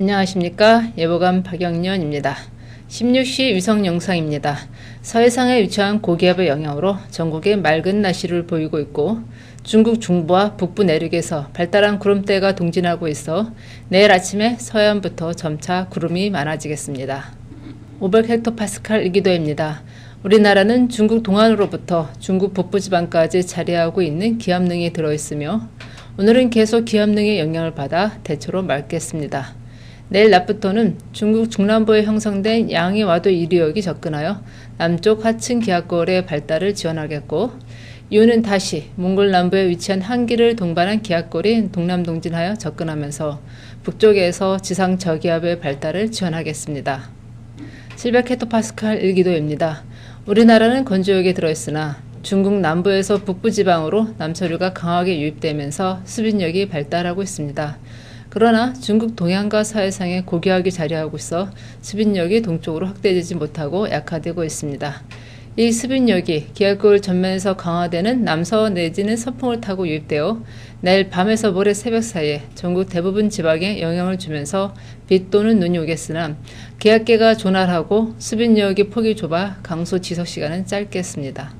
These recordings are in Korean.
안녕하십니까 예보감 박영년입니다. 16시 위성 영상입니다. 서해상에 위치한 고기압의 영향으로 전국에 맑은 날씨를 보이고 있고 중국 중부와 북부 내륙에서 발달한 구름대가 동진하고 있어 내일 아침에 서해안부터 점차 구름이 많아지겠습니다. 500헥토파스칼 일기도입니다. 우리나라는 중국 동안으로부터 중국 북부지방까지 자리하고 있는 기압능이 들어있으며 오늘은 계속 기압능의 영향을 받아 대체로 맑겠습니다. 내일 낮부터는 중국 중남부에 형성된 양이 와도 이류역이 접근하여 남쪽 하층 기압골의 발달을 지원하겠고 이후는 다시 몽골 남부에 위치한 한기를 동반한 기압골이 동남동진하여 접근하면서 북쪽에서 지상 저기압의 발달을 지원하겠습니다. 700헥토파스칼 일기도입니다. 우리나라는 건조역에 들어있으나 중국 남부에서 북부 지방으로 남서류가 강하게 유입되면서 수빈력이 발달하고 있습니다. 그러나 중국 동해안과 서해상에 고기압이 자리하고 있어 수빈력이 동쪽으로 확대되지 못하고 약화되고 있습니다. 이 수빈력이 기압골 전면에서 강화되는 남서 내지는 서풍을 타고 유입되어 내일 밤에서 모레 새벽 사이에 전국 대부분 지방에 영향을 주면서 비 또는 눈이 오겠으나 기압계가 조날하고 수빈력이 폭이 좁아 강수 지속 시간은 짧겠습니다.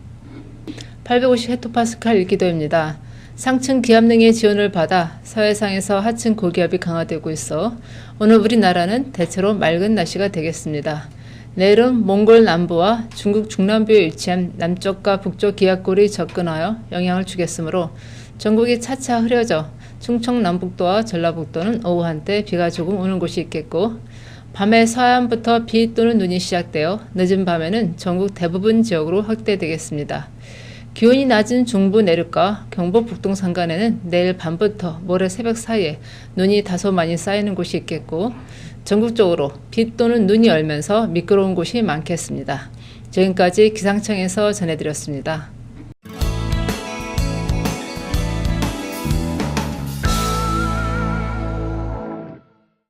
850 헥토파스칼 일기도입니다. 상층 기압능의 지원을 받아 서해상에서 하층 고기압이 강화되고 있어 오늘 우리나라는 대체로 맑은 날씨가 되겠습니다. 내일은 몽골 남부와 중국 중남부에 위치한 남쪽과 북쪽 기압골이 접근하여 영향을 주겠으므로 전국이 차차 흐려져 충청 남북도와 전라북도는 오후 한때 비가 조금 오는 곳이 있겠고 밤에 서해안부터 비 또는 눈이 시작되어 늦은 밤에는 전국 대부분 지역으로 확대되겠습니다. 기온이 낮은 중부 내륙과 경북 북동 산간에는 내일 밤부터 모레 새벽 사이에 눈이 다소 많이 쌓이는 곳이 있겠고 전국적으로 비 또는 눈이 얼면서 미끄러운 곳이 많겠습니다. 지금까지 기상청에서 전해드렸습니다.